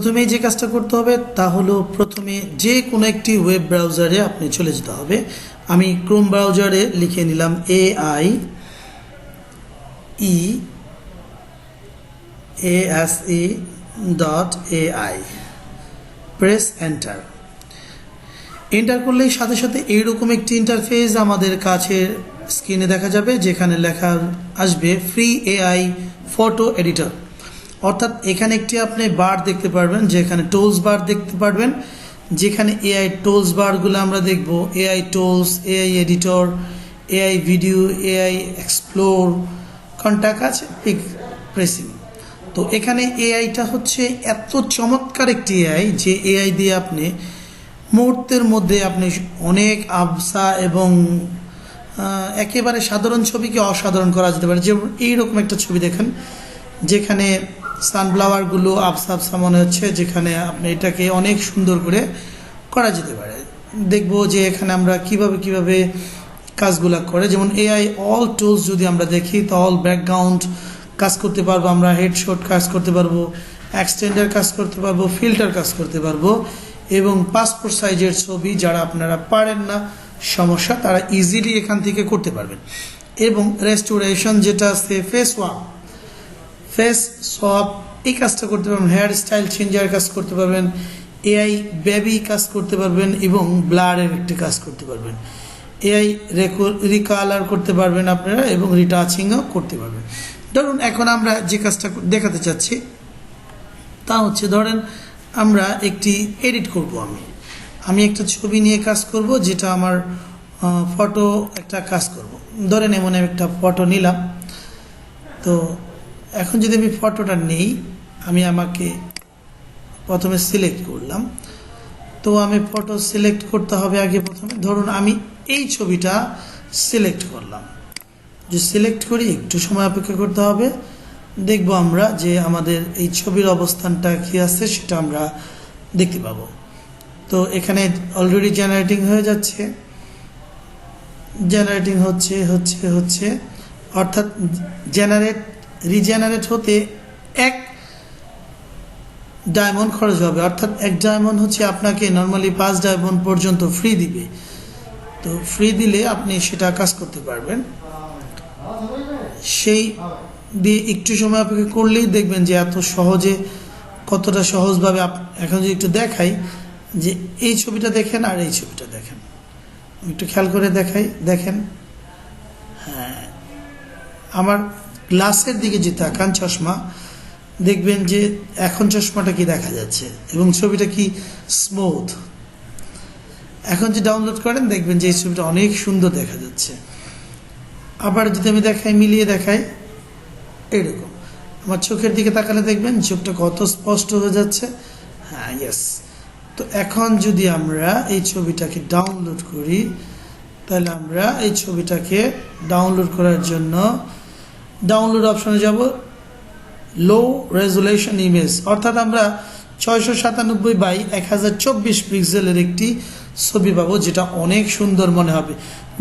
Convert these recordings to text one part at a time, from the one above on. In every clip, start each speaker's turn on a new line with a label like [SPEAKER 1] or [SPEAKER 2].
[SPEAKER 1] প্রথমেই যে কাজটা করতে হবে তা হলো প্রথমে যে কোনো একটি ওয়েব ব্রাউজারে আপনি চলে যেতে হবে। আমি ক্রোম ব্রাউজারে লিখে নিলাম A I E S E dot A I press enter enter করলেই সাথে সাথে এইরকম একটি ইন্টারফেস আমাদের কাছের স্ক্রিনে দেখা যাবে, যেখানে লেখা আসবে ফ্রি এআই ফটো এডিটর অর্থাৎ এখানে একটি আপনি বার দেখতে পারবেন, যেখানে টোলস বার দেখতে পারবেন, যেখানে এআই টোলস বারগুলো আমরা দেখব। AI tools AI editor AI video AI explore contact আছে পিক প্রেসিং তো এখানে এআইটা হচ্ছে এত চমৎকার একটি এআই যে এআই দিয়ে আপনি মুহূর্তের মধ্যে আপনি অনেক আবসা এবং একেবারে সাধারণ ছবিকে অসাধারণ করা যেতে পারে। যেমন এইরকম একটা ছবি দেখেন, যেখানে সানফ্লাওয়ারগুলো আবসা আবসা মনে হচ্ছে, যেখানে আপনি এটাকে অনেক সুন্দর করে করা যেতে পারে। দেখব যে এখানে আমরা কীভাবে কীভাবে কাজগুলো করে। যেমন এআই অল টুলস যদি আমরা দেখি, তো অল ব্যাকগ্রাউন্ড কাজ করতে পারব আমরা হেডশট কাজ করতে পারব এক্সটেন্ডার কাজ করতে পারব ফিল্টার কাজ করতে পারব, এবং পাসপোর্ট সাইজের ছবি যারা আপনারা পারেন না, সমস্যা, তারা ইজিলি এখান থেকে করতে পারবেন। এবং রেস্টোরেশন যেটা আছে ফেস ওয়াপ ফেস সব এই কাজটা করতে পারবেন হেয়ার স্টাইল চেঞ্জার কাজ করতে পারবেন এআই বেবি কাজ করতে পারবেন এবং ব্লাডের একটি কাজ করতে পারবেন। এআই রিকালার করতে পারবেন আপনারা এবং রিটাচিংও করতে পারবেন। ধরুন এখন আমরা যে কাজটা দেখাতে চাচ্ছি, তা হচ্ছে ধরেন আমরা একটি এডিট করব আমি। আমি একটা ছবি নিয়ে কাজ করব, যেটা আমার ফটো একটা কাজ করব। ধরেন এমন একটা ফটো নিলাম। তো এখন যদি আমি ফটোটা নেই, আমি আমাকে প্রথমে সিলেক্ট করলাম। তো আমি ফটো সিলেক্ট করতে হবে আগে প্রথমে। ধরুন আমি এই ছবিটা সিলেক্ট করলাম। যে সিলেক্ট করি একটু সময় অপেক্ষা করতে হবে। দেখব আমরা যে আমাদের এই ছবির অবস্থানটা কি আছে সেটা আমরা দেখতে পাবো। তো এখানে অলরেডি জেনারেটিং হয়ে যাচ্ছে। জেনারেটিং হচ্ছে হচ্ছে হচ্ছে। অর্থাৎ জেনারেট রিজেনারেট হতে এক ডায়মন্ড খরচ হবে। অর্থাৎ এক ডায়মন্ড হচ্ছে আপনাকে নর্মালি পাঁচ ডায়মন্ড পর্যন্ত ফ্রি দিবে। তো ফ্রি দিলে আপনি সেটা কাজ করতে পারবেন। সেই দিয়ে একটু সময় অপেক্ষা করলেই দেখবেন যে এত সহজে, কতটা সহজভাবে এখন যদি একটু দেখাই যে এই ছবিটা দেখেন আর এই ছবিটা দেখেন। একটু খেয়াল করে দেখাই, দেখেন। হ্যাঁ আমার গ্লাসের দিকে যে তাকান চশমা, দেখবেন যে এখন চশমাটা কি দেখা যাচ্ছে এবং ছবিটা কি স্মুথ এখন যে ডাউনলোড করেন, দেখবেন যে এই ছবিটা অনেক সুন্দর দেখা যাচ্ছে। আবার যদি আমি দেখাই, মিলিয়ে দেখাই, এরকম। আমার চোখের দিকে তাকালে দেখবেন চোখটা কত স্পষ্ট হয়ে যাচ্ছে। হ্যাঁ ইয়েস তো এখন যদি আমরা এই ছবিটাকে ডাউনলোড করি, তাহলে আমরা এই ছবিটাকে ডাউনলোড করার জন্য ডাউনলোড অপশনে যাব। লো রেজুলেশন ইমেজ অর্থাৎ আমরা ছয়শো সাতানব্বই বাই এক হাজার চব্বিশ পিক্সেলের একটি ছবি পাবো, যেটা অনেক সুন্দর মনে হবে।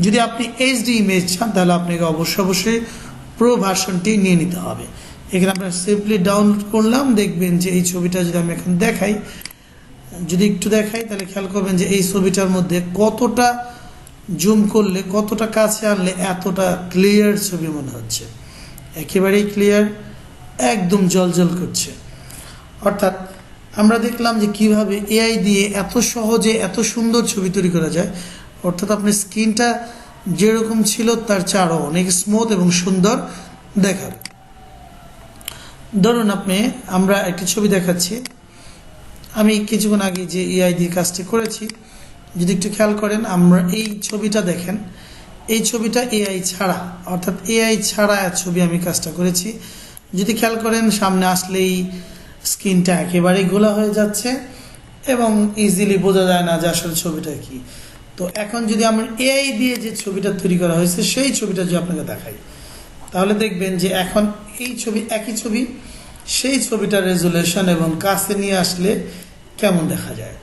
[SPEAKER 1] যদি আপনি এইচডি ইমেজ চান, তাহলে আপনাকে অবশ্যই অবশ্যই প্রো ভার্সনটি নিয়ে নিতে হবে। এখানে আমরা সিম্পলি ডাউনলোড করলাম, দেখবেন যে এই ছবিটা যদি আমি এখন দেখাই, যদি একটু দেখাই, তাহলে খেয়াল করবেন যে এই ছবিটার মধ্যে কতটা জুম করলে, কতটা কাছে আনলে এতটা ক্লিয়ার ছবি মনে হচ্ছে। একেবারেই ক্লিয়ার একদম জলজল করছে। অর্থাৎ আমরা দেখলাম যে কীভাবে এআই দিয়ে এত সহজে এত সুন্দর ছবি তৈরি করা যায়। অর্থাৎ আপনার স্ক্রিনটা যেরকম ছিল, তার চেয়ে আরও অনেক স্মুথ এবং সুন্দর দেখাবে। ধরুন আপনি, আমরা একটি ছবি দেখাচ্ছি। আমি কিছুক্ষণ আগে যে এআই দিয়ে কাজটি করেছি, যদি একটু খেয়াল করেন, আমরা এই ছবিটা দেখেন। এই ছবিটা এআই ছাড়া, অর্থাৎ এআই ছাড়া ছবি আমি কাজটা করেছি। যদি খেয়াল করেন, সামনে আসলেই স্ক্রিনটা একেবারেই গোলা হয়ে যাচ্ছে এবং ইজিলি বোঝা যায় না যে আসলে ছবিটা কি। তো এখন যদি আমার এআই দিয়ে যে ছবিটা তৈরি করা হয়েছে, সেই ছবিটা যদি আপনাকে দেখাই, তাহলে দেখবেন যে এখন এই ছবি একই ছবি, সেই ছবিটার রেজুলেশন এবং কাছে নিয়ে আসলে কেমন দেখা যায়।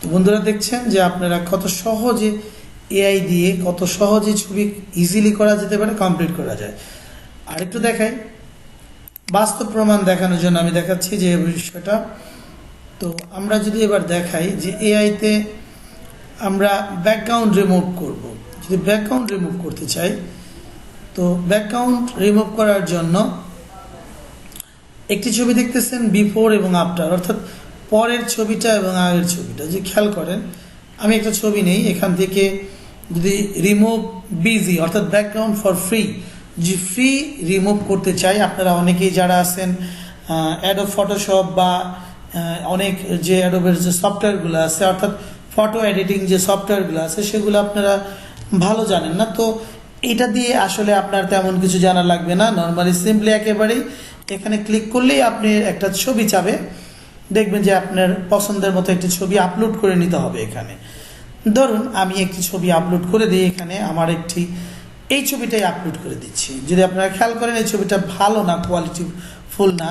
[SPEAKER 1] তো বন্ধুরা দেখছেন যে আপনারা কত সহজে এআই দিয়ে কত সহজে ছবি ইজিলি করা যেতে পারে কমপ্লিট করা যায়। আরেকটু দেখাই। বাস্তব প্রমাণ দেখানোর জন্য আমি দেখাচ্ছি যে বিষয়টা। তো আমরা যদি এবার দেখাই যে এআইতে আমরা ব্যাকগ্রাউন্ড রিমুভ করব। যদি ব্যাকগ্রাউন্ড রিমুভ করতে চাই, তো ব্যাকগ্রাউন্ড রিমুভ করার জন্য একটি ছবি দেখতেছেন বিফোর এবং আফটার অর্থাৎ পরের ছবিটা এবং আগের ছবিটা। যে খেয়াল করেন আমি একটা ছবি নেই, এখান থেকে যদি রিমুভ বিজি অর্থাৎ ব্যাকগ্রাউন্ড ফর ফ্রি যে ফ্রি রিমুভ করতে চাই, আপনারা অনেকেই যারা আছেন অ্যাডো ফটোশপ বা অনেক যে অ্যাডোবের যে সফটওয়্যারগুলো আছে, অর্থাৎ ফটো এডিটিং যে সফটওয়্যারগুলো আছে, সেগুলো আপনারা ভালো জানেন না। তো এটা দিয়ে আসলে আপনার তেমন কিছু জানা লাগবে না। নর্মালি সিম্পলি একেবারেই এখানে ক্লিক করলেই আপনি একটা ছবি চাবে। দেখবেন যে আপনার পছন্দের মতো একটি ছবি আপলোড করে নিতে হবে এখানে। ধরুন, আমি একটি ছবি আপলোড করে দিই এখানে, আমার একটি এই ছবিটাই আপলোড করে দিচ্ছি। যদি আপনারা খেয়াল করেন, এই ছবিটা ভালো না কোয়ালিটি ফুল না।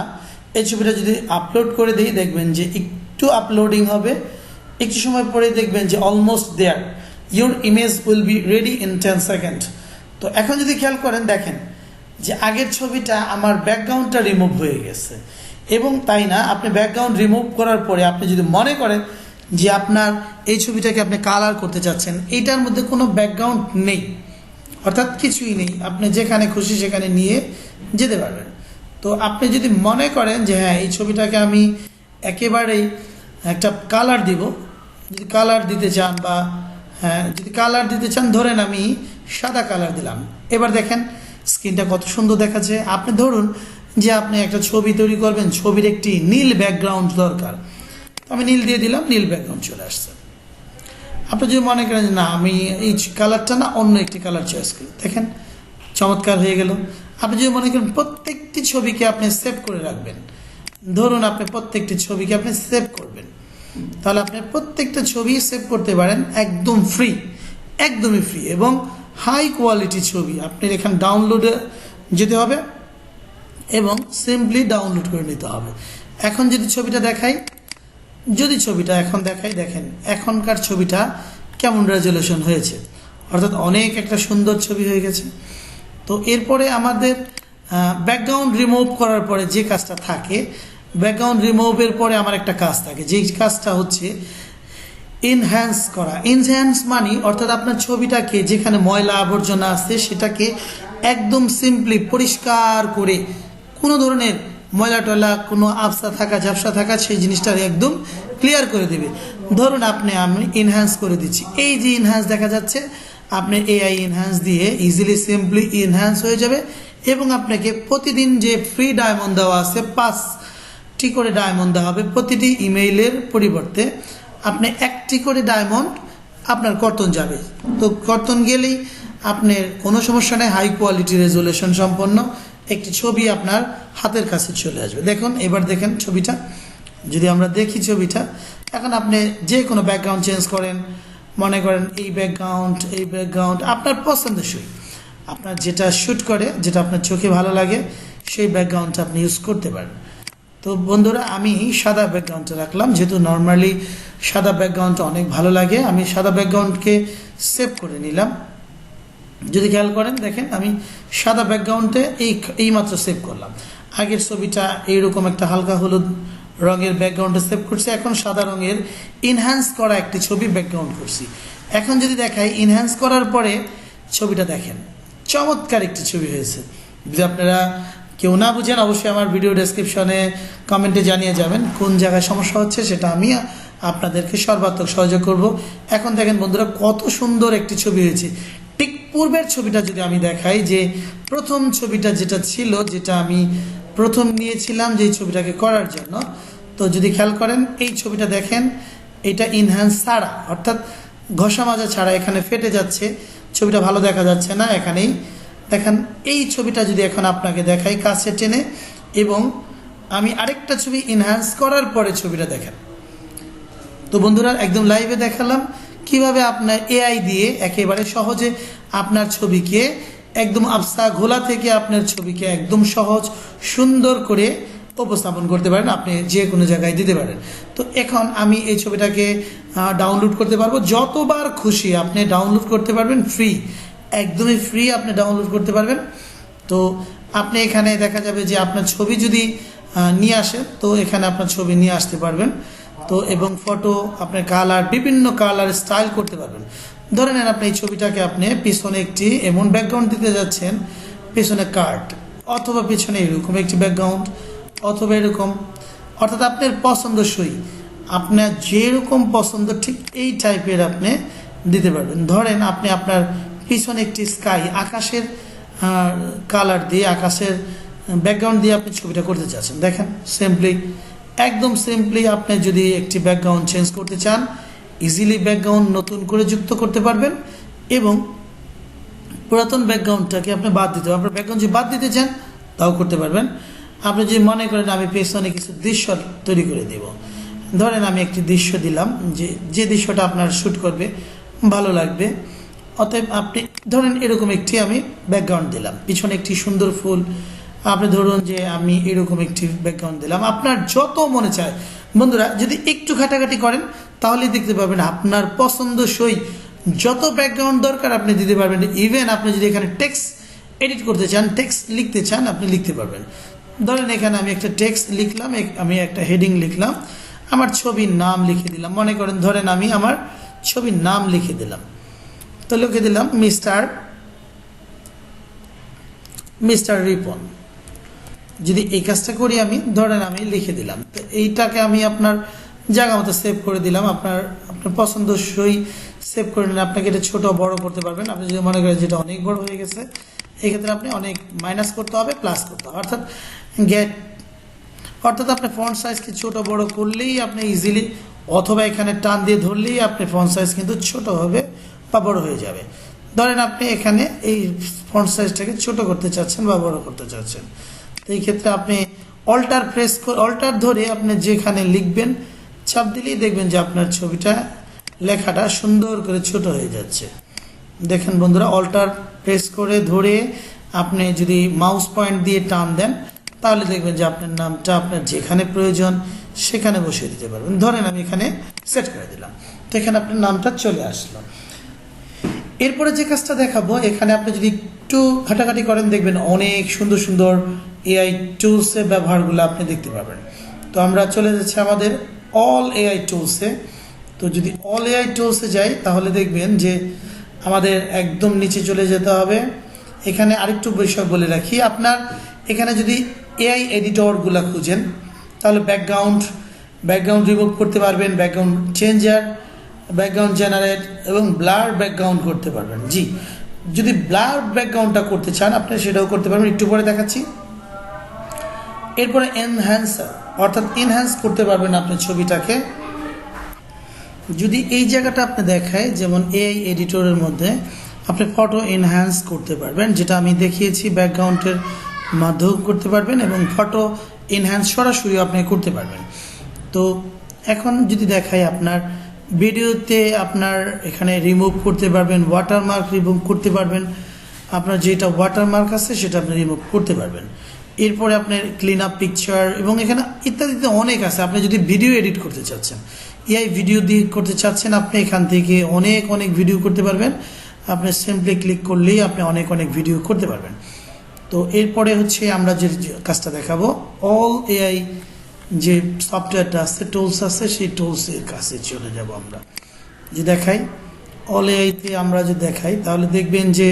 [SPEAKER 1] এই ছবিটা যদি আপলোড করে দিই, দেখবেন যে একটু আপলোডিং হবে। একটু সময় পরে দেখবেন যে almost there your image will be ready in ten second তো এখন যদি খেয়াল করেন, দেখেন যে আগের ছবিটা আমার ব্যাকগ্রাউন্ডটা রিমুভ হয়ে গেছে। এবং তাই না, আপনি ব্যাকগ্রাউন্ড রিমুভ করার পরে আপনি যদি মনে করেন যে আপনার এই ছবিটাকে আপনি কালার করতে চাচ্ছেন এইটার মধ্যে কোনো ব্যাকগ্রাউন্ড নেই, অর্থাৎ কিছুই নেই। আপনি যেখানে খুশি সেখানে নিয়ে যেতে পারবেন। তো আপনি যদি মনে করেন যে হ্যাঁ এই ছবিটাকে আমি একেবারেই একটা কালার দিব, যদি কালার দিতে চান বা হ্যাঁ যদি কালার দিতে চান, ধরেন আমি সাদা কালার দিলাম। এবার দেখেন স্ক্রিনটা কত সুন্দর দেখাচ্ছে। আপনি ধরুন যে আপনি একটা ছবি তৈরি করবেন, ছবির একটি নীল ব্যাকগ্রাউন্ড দরকার। আমি নীল দিয়ে দিলাম, নীল ব্যাকগ্রাউন্ড চলে আসছে। আপনি যদি মনে করেন না, আমি এই কালারটা না, অন্য একটি কালার চয়েস করি। দেখেন, চমৎকার হয়ে গেল। আপনি যদি মনে করেন প্রত্যেকটি ছবিকে আপনি সেভ করে রাখবেন, ধরুন আপনি প্রত্যেকটি ছবিকে আপনি সেভ করবেন, তাহলে আপনি প্রত্যেকটা ছবি সেভ করতে পারেন একদম ফ্রি একদমই ফ্রি এবং হাই কোয়ালিটি ছবি। আপনি এখানে ডাউনলোডে যেতে হবে। এবং সিম্পলি ডাউনলোড করে নিতে হবে। এখন যদি ছবিটা দেখাই, যদি ছবিটা এখন দেখাই, দেখেন, এখনকার ছবিটা কেমন রেজলিউশন হয়েছে। অর্থাৎ অনেক একটা সুন্দর ছবি হয়ে গেছে। তো এরপরে আমাদের ব্যাকগ্রাউন্ড রিমুভ করার পরে যে কাজটা থাকে ব্যাকগ্রাউন্ড রিমুভের পরে আমার একটা কাজ থাকে। যেই কাজটা হচ্ছে ইনহ্যান্স করা। ইনহ্যান্স মানে অর্থাৎ আপনার ছবিটাকে যেখানে ময়লা আবর্জনা আছে, সেটাকে একদম সিম্পলি পরিষ্কার করে কোনো ধরনের ময়লা টয়লা, কোনো আফসা থাকা, ঝাপসা থাকা, সেই জিনিসটা একদম ক্লিয়ার করে দেবে। ধরুন আপনি, আমি ইনহ্যান্স করে দিচ্ছি। এই যে ইনহ্যান্স দেখা যাচ্ছে, আপনি এআই ইনহ্যান্স দিয়ে ইজিলি সিম্পলি ইনহ্যান্স হয়ে যাবে এবং আপনাকে প্রতিদিন যে ফ্রি ডায়মন্ড দেওয়া আছে পাঁচটি করে ডায়মন্ড দেওয়া হবে প্রতিটি ইমেইলের পরিবর্তে। আপনি একটি করে ডায়মন্ড আপনার কর্তন যাবে। তো কর্তন গেলেই আপনার কোনো সমস্যা নেই হাই কোয়ালিটি রেজুলেশন সম্পন্ন। একটি ছবি আপনার হাতের কাছে চলে আসবে। দেখুন, এবার দেখেন ছবিটা। যদি আমরা দেখি ছবিটা, এখন আপনি যে কোনো ব্যাকগ্রাউন্ড চেঞ্জ করেন, মনে করেন এই ব্যাকগ্রাউন্ড এই ব্যাকগ্রাউন্ড আপনার পছন্দসই আপনার যেটা শ্যুট করে, যেটা আপনার চোখে ভালো লাগে, সেই ব্যাকগ্রাউন্ডটা আপনি ইউজ করতে পারেন। তো বন্ধুরা, আমি সাদা ব্যাকগ্রাউন্ডটা রাখলাম, যেহেতু নর্মালি সাদা ব্যাকগ্রাউন্ডটা অনেক ভালো লাগে, আমি সাদা ব্যাকগ্রাউন্ডকে সেভ করে নিলাম। যদি খেয়াল করেন, দেখেন আমি সাদা ব্যাকগ্রাউন্ডে এই এই মাত্র সেভ করলাম। আগের ছবিটা এইরকম একটা হালকা হলুদ রঙের ব্যাকগ্রাউন্ডে সেভ করছি, এখন সাদা রঙের ইনহ্যান্স করা একটি ছবি ব্যাকগ্রাউন্ড করছি। এখন যদি দেখাই ইনহ্যান্স করার পরে ছবিটা দেখেন, চমৎকার একটি ছবি হয়েছে। যদি আপনারা কেউ না বুঝেন, অবশ্যই আমার ভিডিও ডেসক্রিপশনে কমেন্টে জানিয়ে যাবেন, কোন জায়গায় সমস্যা হচ্ছে সেটা আমি আপনাদেরকে সর্বাত্মক সহযোগ করব। এখন দেখেন বন্ধুরা, কত সুন্দর একটি ছবি হয়েছে। পূর্বের ছবিটা যদি আমি দেখাই যে প্রথম ছবিটা যেটা ছিল, যেটা আমি প্রথম নিয়েছিলাম যে ছবিটাকে করার জন্য, তো যদি খেয়াল করেন, এই ছবিটা দেখেন, এটা ইনহ্যান্স ছাড়া অর্থাৎ ঘষা মাজা ছাড়া এখানে ফেটে যাচ্ছে, ছবিটা ভালো দেখা যাচ্ছে না এখানেই। দেখেন, এই ছবিটা যদি এখন আপনাকে দেখাই কাছে টেনে, এবং আমি আরেকটা ছবি ইনহ্যান্স করার পরে ছবিটা দেখেন। তো বন্ধুরা, একদম লাইভে দেখালাম কীভাবে আপনার এআই দিয়ে একেবারে সহজে আপনার ছবিকে একদম আফসা ঘোলা থেকে আপনার ছবিকে একদম সহজ, সুন্দর করে উপস্থাপন করতে পারেন, আপনি যে কোনো জায়গায় দিতে পারেন। তো এখন আমি এই ছবিটাকে ডাউনলোড করতে পারব। যতবার খুশি আপনি ডাউনলোড করতে পারবেন ফ্রি একদমই ফ্রি আপনি ডাউনলোড করতে পারবেন। তো আপনি এখানে দেখা যাবে যে আপনার ছবি যদি নিয়ে আসেন তো এখানে আপনার ছবি নিয়ে আসতে পারবেন। তো এবং ফটো আপনার কালার বিভিন্ন কালার স্টাইল করতে পারবেন। ধরে নেন আপনি এই ছবিটাকে আপনি পিছনে একটি এমন ব্যাকগ্রাউন্ড দিতে যাচ্ছেন, পিছনে কার্ড অথবা পিছনে এরকম একটি ব্যাকগ্রাউন্ড অথবা এরকম, অর্থাৎ আপনার পছন্দসই। আপনার যেরকম পছন্দ, ঠিক এই টাইপের আপনি দিতে পারবেন। ধরেন আপনি আপনার পিছনে একটি স্কাই আকাশের কালার দিয়ে, আকাশের ব্যাকগ্রাউন্ড দিয়ে আপনি ছবিটা করতে চাচ্ছেন দেখেন সিম্পলি একদম সিম্পলি আপনি যদি একটি ব্যাকগ্রাউন্ড চেঞ্জ করতে চান ইজিলি ব্যাকগ্রাউন্ড নতুন করে যুক্ত করতে পারবেন এবং পুরাতন ব্যাকগ্রাউন্ডটাকে আপনি বাদ দিতে আপনার ব্যাকগ্রাউন্ড যদি বাদ দিতে চান, তাও করতে পারবেন। আপনি যদি মনে করেন আমি পেছনে কিছু দৃশ্য তৈরি করে দেব। ধরেন আমি একটি দৃশ্য দিলাম যে যে দৃশ্যটা আপনার শ্যুট করবে, ভালো লাগবে। অতএব আপনি, ধরেন এরকম একটি আমি ব্যাকগ্রাউন্ড দিলাম। পিছনে একটি সুন্দর ফুল। আপনি ধরুন যে আমি এরকম একটি ব্যাকগ্রাউন্ড দিলাম। আপনার যত মনে চায় বন্ধুরা, যদি একটু ঘাটাঘাটি করেন, তাহলে দেখতে পাবেন আপনার পছন্দসই যত ব্যাকগ্রাউন্ড দরকার আপনি দিতে পারবেন। ইভেন আপনি যদি এখানে টেক্সট এডিট করতে চান টেক্সট লিখতে চান, আপনি লিখতে পারবেন। ধরেন এখানে আমি একটা টেক্সট লিখলাম আমি একটা হেডিং লিখলাম, আমার ছবির নাম লিখে দিলাম। মনে করেন, ধরেন আমি আমার ছবির নাম লিখে দিলাম। তো লিখে দিলাম মিস্টার মিস্টার রিপন যদি এই কাজটা করি আমি, ধরেন আমি লিখে দিলাম। তো এইটাকে আমি আপনার জায়গা মতো সেভ করে দিলাম। আপনার আপনার পছন্দসই সেভ করে নিলে আপনাকে এটা ছোট বড় করতে পারবেন। আপনি যদি মনে করেন যেটা অনেক বড় হয়ে গেছে এই ক্ষেত্রে আপনি অনেক মাইনাস করতে হবে প্লাস করতে হবে। অর্থাৎ গেট অর্থাৎ আপনি ফন্ট সাইজকে ছোট বড় করলেই আপনি ইজিলি অথবা এখানে টান দিয়ে ধরলেই আপনি ফন্ট সাইজ কিন্তু ছোট হবে বা বড় হয়ে যাবে। ধরেন আপনি এখানে এই ফন্ট সাইজটাকে ছোট করতে চাচ্ছেন বা বড় করতে চাচ্ছেন। এই ক্ষেত্রে আপনি অল্টার প্রেস করে অল্টার ধরে আপনি যেখানে লিখবেন, চাপ দিলেই দেখবেন যে আপনার ছবিটা, লেখাটা সুন্দর করে ছোট হয়ে যাচ্ছে। দেখেন বন্ধুরা অল্টার প্রেস করে ধরে আপনি যদি মাউস পয়েন্ট দিয়ে টান দেন, তাহলে দেখবেন যে আপনার নামটা আপনার যেখানে প্রয়োজন, সেখানে বসিয়ে দিতে পারবেন। ধরেন আমি এখানে সেট করে দিলাম। তো এখানে আপনার নামটা চলে আসলো। এরপরে যে কাজটা দেখাবো, এখানে আপনি যদি একটু ঘাটাঘাটি করেন, দেখবেন অনেক সুন্দর সুন্দর এআই টুলসের ব্যবহারগুলো আপনি দেখতে পাবেন। তো আমরা চলে যাচ্ছি আমাদের অল এআই টুলসে তো যদি অল এআই টুলসে যাই, তাহলে দেখবেন যে আমাদের একদম নিচে চলে যেতে হবে। এখানে আরেকটু বিষয় বলে রাখি, আপনার এখানে যদি এআই এডিটরগুলো খুঁজেন, তাহলে ব্যাকগ্রাউন্ড ব্যাকগ্রাউন্ড রিমুভ করতে পারবেন ব্যাকগ্রাউন্ড চেঞ্জার ব্যাকগ্রাউন্ড জেনারেট এবং ব্লার ব্যাকগ্রাউন্ড করতে পারবেন। জি, যদি ব্লার ব্যাকগ্রাউন্ডটা করতে চান, আপনি সেটাও করতে পারবেন। একটু পরে দেখাচ্ছি। এরপরে এনহ্যান্সার অর্থাৎ এনহ্যান্স করতে পারবেন আপনি ছবিটাকে। যদি এই জায়গাটা আপনি দেখায়, যেমন এআই এডিটরের মধ্যে, আপনি ফটো এনহ্যান্স করতে পারবেন, যেটা আমি দেখিয়েছি ব্যাকগ্রাউন্ডের মাধ্যমে করতে পারবেন এবং ফটো এনহ্যান্স সরাসরি আপনি করতে পারবেন। তো এখন যদি দেখাই আপনার ভিডিওতে আপনার এখানে রিমুভ করতে পারবেন ওয়াটারমার্ক রিমুভ করতে পারবেন, আপনার যেটা ওয়াটারমার্ক আছে সেটা আপনি রিমুভ করতে পারবেন। এরপরে আপনার ক্লিন আপ পিকচার এবং এখানে ইত্যাদিতে অনেক আছে। আপনি যদি ভিডিও এডিট করতে চাচ্ছেন এআই ভিডিও দিয়ে করতে চাচ্ছেন, আপনি এখান থেকে অনেক অনেক ভিডিও করতে পারবেন। আপনি সিম্পলি ক্লিক করলেই আপনি অনেক অনেক ভিডিও করতে পারবেন। তো এরপরে হচ্ছে আমরা যে কাজটা দেখাবো অল এআই যে সফটওয়্যারটা আছে টুলস আছে, সেই টুলসের কাছে চলে যাব আমরা। যে দেখাই অল এআইতে আমরা যে দেখাই, তাহলে দেখবেন যে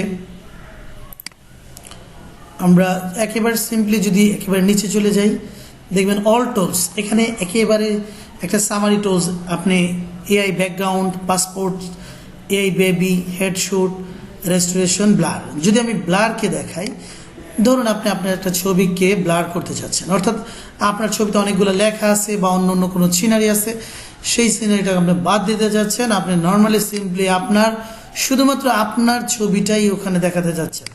[SPEAKER 1] আমরা একেবারে সিম্পলি যদি একেবারে নিচে চলে যাই, দেখবেন অল টুলস এখানে একেবারে একটা সামারি টুলস আপনি AI background passport AI baby headshot restoration blur যদি আমি ব্লারকে দেখাই, ধরুন আপনি আপনার একটা ছবিকে ব্লার করতে চাচ্ছেন। অর্থাৎ আপনার ছবিতে অনেকগুলো লেখা আছে বা অন্য অন্য কোনো সিনারি আছে, সেই সিনারিটাকে আপনি বাদ দিতে যাচ্ছেন আপনি নর্মালি সিম্পলি আপনার, শুধুমাত্র আপনার ছবিটাই ওখানে দেখাতে যাচ্ছেন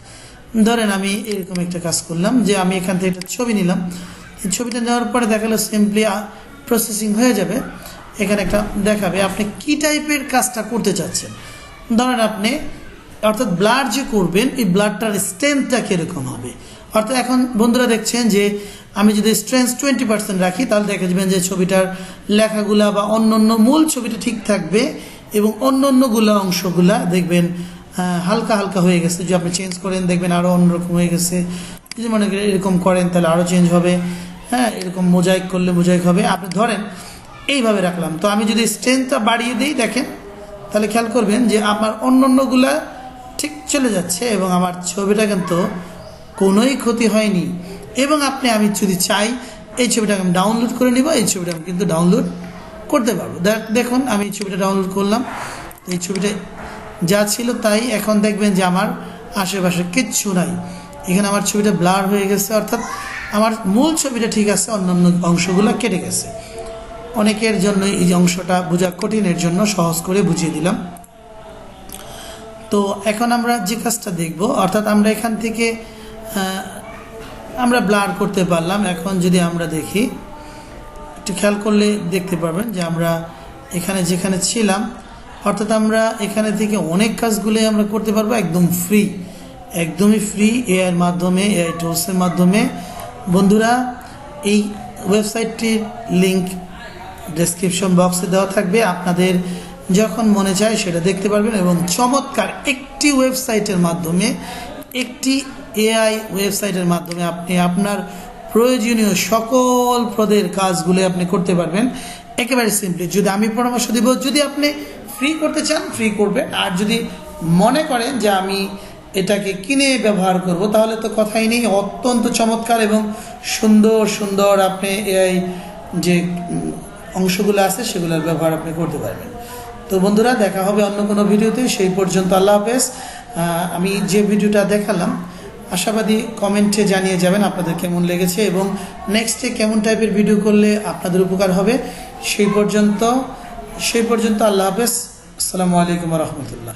[SPEAKER 1] ধরেন আমি এরকম একটা কাজ করলাম যে আমি এখান থেকে একটা ছবি নিলাম। এই ছবিটা নেওয়ার পরে দেখাল সিম্পলি প্রসেসিং হয়ে যাবে। এখানে একটা দেখাবে আপনি কি টাইপের কাজটা করতে চাচ্ছেন। ধরেন আপনি, অর্থাৎ ব্লাড যে করবেন, এই ব্লাডটার স্ট্রেংথটা কীরকম হবে? অর্থাৎ এখন বন্ধুরা দেখছেন যে আমি যদি স্ট্রেংথ টোয়েন্টি পার্সেন্ট রাখি, তাহলে দেখে যাবেন যে ছবিটার লেখাগুলা বা অন্য অন্য মূল ছবিটা ঠিক থাকবে এবং অন্য অন্যগুলা অংশগুলা দেখবেন হালকা হালকা হয়ে গেছে। যদি আপনি চেঞ্জ করেন, দেখবেন আরও অন্যরকম হয়ে গেছে। যদি মনে করেন এরকম করেন, তাহলে আরও চেঞ্জ হবে। হ্যাঁ এরকম মোজাইক করলে মোজাইক হবে। আপনি ধরেন, এইভাবে রাখলাম। তো আমি যদি স্ট্রেংথটা বাড়িয়ে দিই, দেখেন, তাহলে খেয়াল করবেন যে আমার অন্য অন্যগুলা ঠিক চলে যাচ্ছে এবং আমার ছবিটা কিন্তু কোনোই ক্ষতি হয়নি। এবং আপনি, আমি যদি চাই, এই ছবিটাকে আমি ডাউনলোড করে নিব, এই ছবিটা আমি কিন্তু ডাউনলোড করতে পারব। দেখ- দেখুন, আমি এই ছবিটা ডাউনলোড করলাম। এই ছবিটা যা ছিল তাই এখন দেখবেন যে আমার আশেপাশে কিচ্ছু নাই। এখানে আমার ছবিটা ব্লার হয়ে গেছে, অর্থাৎ আমার মূল ছবিটা ঠিক আছে, অন্যান্য অংশগুলো কেটে গেছে। অনেকের জন্য এই অংশটা বোঝা কঠিনের জন্য সহজ করে বুঝিয়ে দিলাম। তো এখন আমরা যে কাজটা দেখব, অর্থাৎ আমরা এখান থেকে আমরা ব্লার করতে পারলাম। এখন যদি আমরা দেখি, একটু খেয়াল করলে দেখতে পারবেন যে আমরা এখানে যেখানে ছিলাম অর্থাৎ আমরা এখানে থেকে অনেক কাজগুলোই আমরা করতে পারব, একদম ফ্রি একদমই ফ্রি এআইয়ের মাধ্যমে এআই টুলসের মাধ্যমে। বন্ধুরা, এই ওয়েবসাইটটির লিংক ডেসক্রিপশন বক্সে দেওয়া থাকবে। আপনাদের যখন মনে চায় সেটা দেখতে পারবেন এবং চমৎকার একটি ওয়েবসাইটের মাধ্যমে, একটি এআই ওয়েবসাইটের মাধ্যমে আপনি আপনার প্রয়োজনীয় সকল প্রদের কাজগুলো আপনি করতে পারবেন। একেবারে সিম্পলি যদি আমি পরামর্শ দিব, যদি আপনি ফ্রি করতে চান ফ্রি করবে আর যদি মনে করেন যে আমি এটাকে কিনে ব্যবহার করব, তাহলে তো কথাই নেই। অত্যন্ত চমৎকার এবং সুন্দর সুন্দর আপনি এআই যে অংশগুলো আছে, সেগুলোর ব্যবহার আপনি করতে পারবেন। তো বন্ধুরা, দেখা হবে অন্য কোনো ভিডিওতে। সেই পর্যন্ত আল্লাহ হাফেজ। আমি যে ভিডিওটা দেখালাম, আশাবাদী কমেন্টে জানিয়ে যাবেন আপনাদের কেমন লেগেছে এবং নেক্সটে কেমন টাইপের ভিডিও করলে আপনাদের উপকার হবে। সেই পর্যন্ত সেই পর্যন্ত আল্লাহ হাফেজ। আসসালামু আলাইকুম রহমতুল্লাহ।